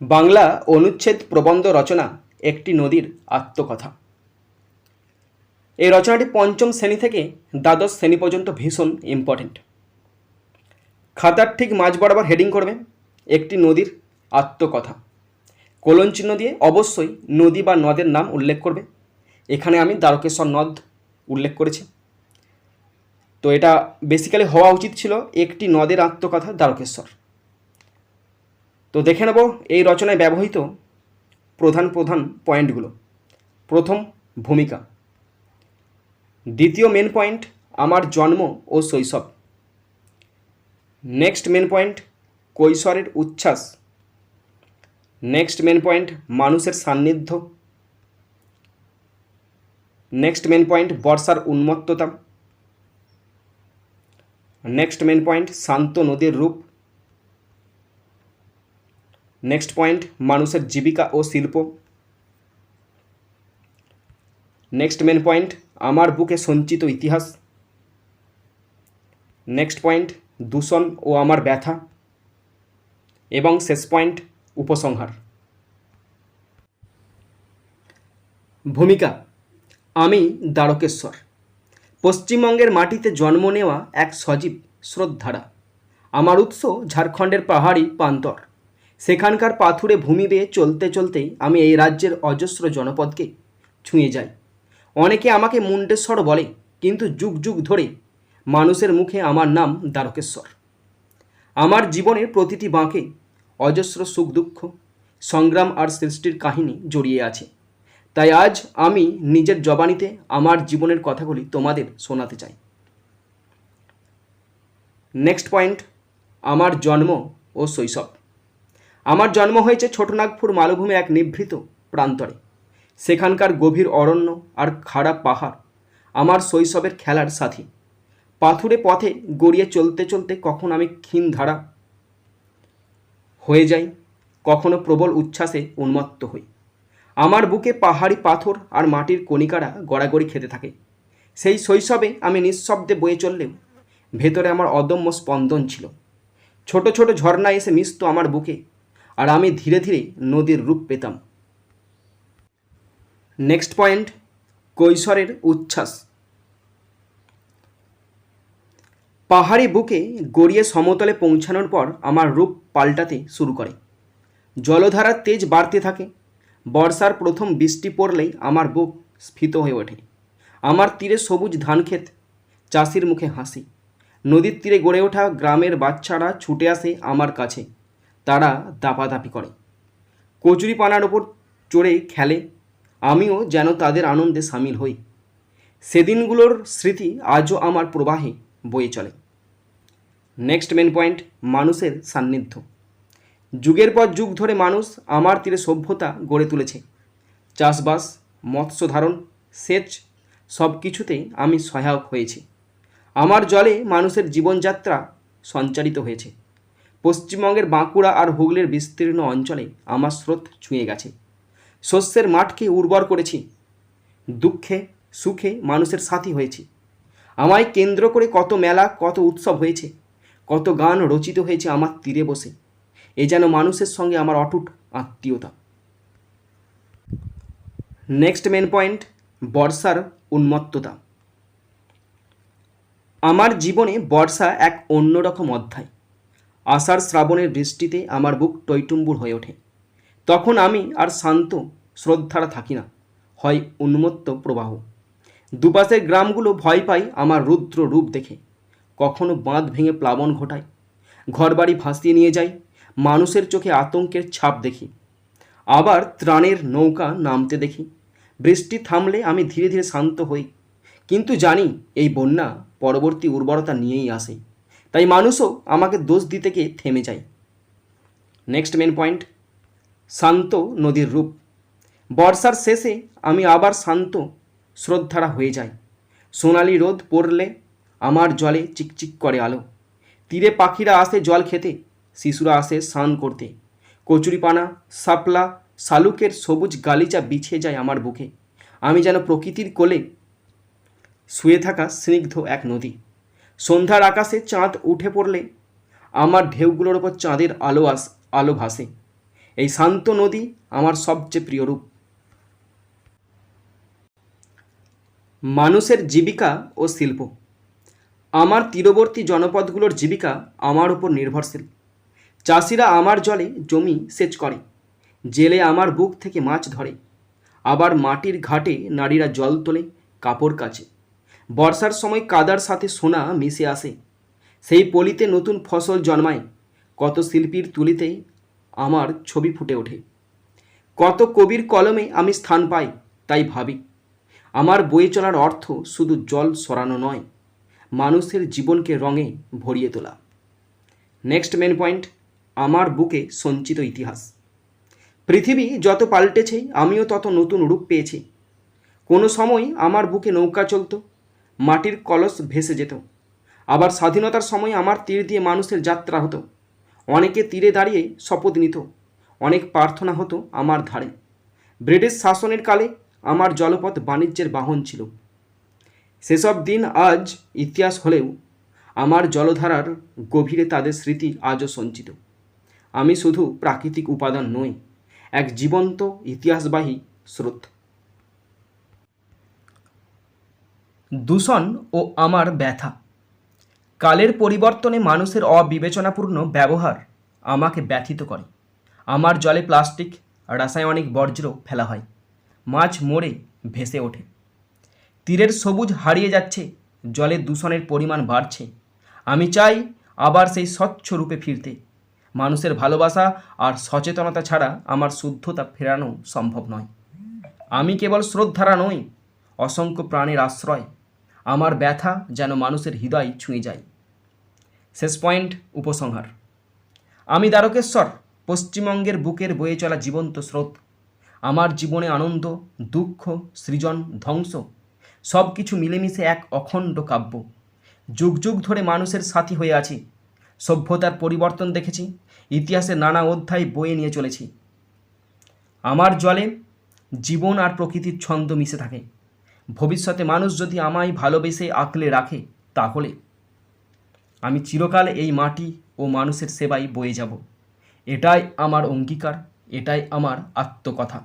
বাংলা অনুচ্ছেদ প্রবন্ধ রচনা, একটি নদীর আত্মকথা। এই রচনাটি পঞ্চম শ্রেণি থেকে দ্বাদশ শ্রেণি পর্যন্ত ভীষণ ইম্পর্টেন্ট খাতার ঠিক মাঝ বরাবর হেডিং করবে, একটি নদীর আত্মকথা। কোলন চিহ্ন দিয়ে অবশ্যই নদী বা নদের নাম উল্লেখ করবে। এখানে আমি দ্বারকেশ্বর নদ উল্লেখ করেছি। তো এটা বেসিক্যালি হওয়া উচিত ছিল একটি নদের আত্মকথা দ্বারকেশ্বর। তো দেখে নেব এই রচনায় ব্যবহৃত প্রধান প্রধান পয়েন্টগুলো। প্রথম ভূমিকা। দ্বিতীয় মেন পয়েন্ট আমার জন্ম ও শৈশব। নেক্সট মেন পয়েন্ট কৈশোরের উচ্ছ্বাস। নেক্সট মেন পয়েন্ট মানুষের সান্নিধ্য। নেক্সট মেন পয়েন্ট বর্ষার উন্মত্ততা। নেক্সট মেন পয়েন্ট শান্ত নদীর রূপ। নেক্সট পয়েন্ট মানুষের জীবিকা ও শিল্প নেক্সট মেন পয়েন্ট আমার বুকে সঞ্চিত ইতিহাস নেক্সট পয়েন্ট দূষণ ও আমার ব্যথা এবং শেষ পয়েন্ট উপসংহার ভূমিকা আমি দ্বারকেশ্বর পশ্চিমবঙ্গের মাটিতে জন্ম নেওয়া এক সজীব শ্রদ্ধারা আমার উৎস ঝাড়খণ্ডের পাহাড়ি প্রান্তর সেখানকার পাথুরে ভূমি বেয়ে চলতে চলতেই আমি এই রাজ্যের অজস্র জনপদকে ছুঁয়ে যাই। অনেকে আমাকে মুন্ডেশ্বর বলে, কিন্তু যুগ যুগ ধরে মানুষের মুখে আমার নাম দ্বারকেশ্বর। আমার জীবনের প্রতিটি বাঁকে অজস্র সুখ দুঃখ, সংগ্রাম আর সৃষ্টির কাহিনী জড়িয়ে আছে। তাই আজ আমি নিজের জবানিতে আমার জীবনের কথাগুলি তোমাদের শোনাতে চাই। নেক্সট পয়েন্ট, আমার জন্ম ও শৈশব। আমার জন্ম হয়েছে ছোটনাগপুর মালভূমি এক নিভৃত প্রান্তরে। সেখানকার গভীর অরণ্য আর খাড়া পাহাড় আমার শৈশবের খেলার সাথী পাথুরে পথে গড়িয়ে চলতে চলতে কখন আমি ক্ষীণ ধারা হয়ে যাই, কখনো প্রবল উচ্ছ্বাসে উন্মত্ত হই। আমার বুকে পাহাড়ি পাথর আর মাটির কণিকারা গড়াগড়ি খেতে থাকে। সেই শৈশবে আমি নিঃশব্দে বয়ে চললেও ভেতরে আমার অদম্য স্পন্দন ছিল। ছোট ছোট ঝর্ণা এসে মিশত আমার বুকে আর আমি ধীরে ধীরে নদীর রূপ পেতাম। নেক্সট পয়েন্ট কৈশোরের উচ্ছ্বাস। পাহাড়ি বুকে গড়িয়ে সমতলে পৌঁছানোর পর আমার রূপ পাল্টাতে শুরু করে। জলধারার তেজ বাড়তে থাকে। বর্ষার প্রথম বৃষ্টি পড়লেই আমার বুক স্ফীত হয়ে ওঠে। আমার তীরে সবুজ ধানক্ষেত, চাষির মুখে হাসি। নদীর তীরে গড়ে ওঠা গ্রামের বাচ্চারা ছুটে আসে আমার কাছে। তারা দাপাদাপি করে। কচুরি পানার ওপর চড়ে খেলে। আমিও যেন তাদের আনন্দে সামিল হই। সেদিনগুলোর স্মৃতি আজও আমার প্রবাহে বয়ে চলে। নেক্সট মেন পয়েন্ট মানুষের সান্নিধ্য। যুগের পর যুগ ধরে মানুষ আমার তীরে সভ্যতা গড়ে তুলেছে। চাষবাস, মৎস্য ধারণ, সেচ সব কিছুতেই আমি সহায়ক হয়েছি। আমার জলে মানুষের জীবনযাত্রা সঞ্চারিত হয়েছে। পশ্চিমবঙ্গের বাঁকুড়া আর হুগলির বিস্তীর্ণ অঞ্চলে আমার স্রোত ছুঁয়ে গেছে। শস্যের মাঠকে উর্বর করেছি। দুঃখে, সুখে মানুষের সাথী হয়েছি। আমায় কেন্দ্র করে কত মেলা, কত উৎসব হয়েছে। কত গান রচিত হয়েছে আমার তীরে বসে। এ যেন মানুষের সঙ্গে আমার অটুট আত্মীয়তা। নেক্সট মেন পয়েন্ট বর্ষার উন্মত্ততা। আমার জীবনে বর্ষা এক অন্যরকম অধ্যায়। আষাঢ় শ্রাবণের বৃষ্টিতে আমার বুক টইটুম্বুর হয়ে ওঠে। তখন আমি আর শান্ত শ্রদ্ধারা থাকি না, হয় উন্মত্ত প্রবাহ। দুপাশের গ্রামগুলো ভয় পায় আমার রুদ্র রূপ দেখে। কখনো বাঁধ ভেঙে প্লাবন ঘটায় ঘরবাড়ি ভাসিয়ে নিয়ে যায় মানুষের চোখে আতঙ্কের ছাপ দেখি। আবার ত্রাণের নৌকা নামতে দেখি, বৃষ্টি থামলে আমি ধীরে ধীরে শান্ত হই। কিন্তু জানি এই বন্যা পরবর্তী উর্বরতা নিয়েই আসে। তাই মানুষও আমাকে দোষ দিতে গিয়ে থেমে যায়। নেক্সট মেন পয়েন্ট শান্ত নদীর রূপ। বর্ষার শেষে আমি আবার শান্ত শ্রদ্ধারা হয়ে যাই। সোনালি রোদ পড়লে আমার জলে চিকচিক করে আলো। তীরে পাখিরা আসে জল খেতে, শিশুরা আসে স্নান করতে। কচুরিপানা, শাপলা, শালুকের সবুজ গালিচা বিছিয়ে যায় আমার বুকে। আমি যেন প্রকৃতির কোলে শুয়ে থাকা স্নিগ্ধ এক নদী। সন্ধ্যার আকাশে চাঁদ উঠে পড়লে আমার ঢেউগুলোর ওপর চাঁদের আলো আস, আলো ভাসে। এই শান্ত নদী আমার সবচেয়ে প্রিয় রূপ। মানুষের জীবিকা ও শিল্প। আমার তীরবর্তী জনপদগুলোর জীবিকা আমার উপর নির্ভরশীল। চাষিরা আমার জলে জমি সেচ করে। জেলে আমার বুক থেকে মাছ ধরে। আবার মাটির ঘাটে নারীরা জল তোলে, কাপড় কাচে। বর্ষার সময় কাদার সাথে সোনা মিশে আসে। সেই পলিতে নতুন ফসল জন্মায়। কত শিল্পীর তুলিতেই আমার ছবি ফুটে ওঠে। কত কবির কলমে আমি স্থান পাই, তাই ভাবি। আমার বয়ে চলার অর্থ শুধু জল সরানো নয়, মানুষের জীবনকে রঙে ভরিয়ে তোলা। নেক্সট মেন পয়েন্ট আমার বুকে সঞ্চিত ইতিহাস। পৃথিবী যত পাল্টেছে, আমিও তত নতুন রূপ পেয়েছি। কোনো সময় আমার বুকে নৌকা চলতো মাটির কলস ভেসে যেত। আবার স্বাধীনতার সময় আমার তীর দিয়ে মানুষের যাত্রা হতো। অনেকে তীরে দাঁড়িয়ে শপথ নিত। অনেক প্রার্থনা হতো আমার ধারে। ব্রিটিশ শাসনের কালে আমার জলপথ বাণিজ্যের বাহন ছিল। সেসব দিন আজ ইতিহাস হলেও আমার জলধারার গভীরে তাদের স্মৃতি আজও সঞ্চিত। আমি শুধু প্রাকৃতিক উপাদান নই, এক জীবন্ত ইতিহাসবাহী স্রোত। দূষণ ও আমার ব্যথা। কালের পরিবর্তনে মানুষের অবিবেচনাপূর্ণ ব্যবহার আমাকে ব্যথিত করে। আমার জলে প্লাস্টিক, রাসায়নিক বর্জ্য ফেলা হয়। মাছ মরে ভেসে ওঠে। তীরের সবুজ হারিয়ে যাচ্ছে, জলে দূষণের পরিমাণ বাড়ছে। আমি চাই আবার সেই স্বচ্ছ রূপে ফিরতে। মানুষের ভালোবাসা আর সচেতনতা ছাড়া আমার শুদ্ধতা ফেরানো সম্ভব নয়। আমি কেবল শ্রদ্ধারা নই অসংখ্য প্রাণের আশ্রয় আমার ব্যথা যেন মানুষের হৃদয় ছুঁয়ে যায়। শেষ পয়েন্ট, উপসংহার। আমি দ্বারকেশ্বর, পশ্চিমবঙ্গের বুকের বয়ে চলা জীবন্ত স্রোত। আমার জীবনে আনন্দ, দুঃখ, সৃজন, ধ্বংস সব কিছু মিলেমিশে এক অখণ্ড কাব্য। যুগ যুগ ধরে মানুষের সাথী হয়ে আছি। সভ্যতার পরিবর্তন দেখেছি ইতিহাসে নানা অধ্যায় বয়ে নিয়ে চলেছি। আমার জলে জীবন আর প্রকৃতির ছন্দ মিশে থাকে। ভবিষ্যতে মানুষ যদি আমায় ভালোবেসে আঁকলে রাখে, তাহলে আমি চিরকাল এই মাটি ও মানুষের সেবায় বয়ে যাব। এটাই আমার অঙ্গীকার, এটাই আমার আত্মকথা।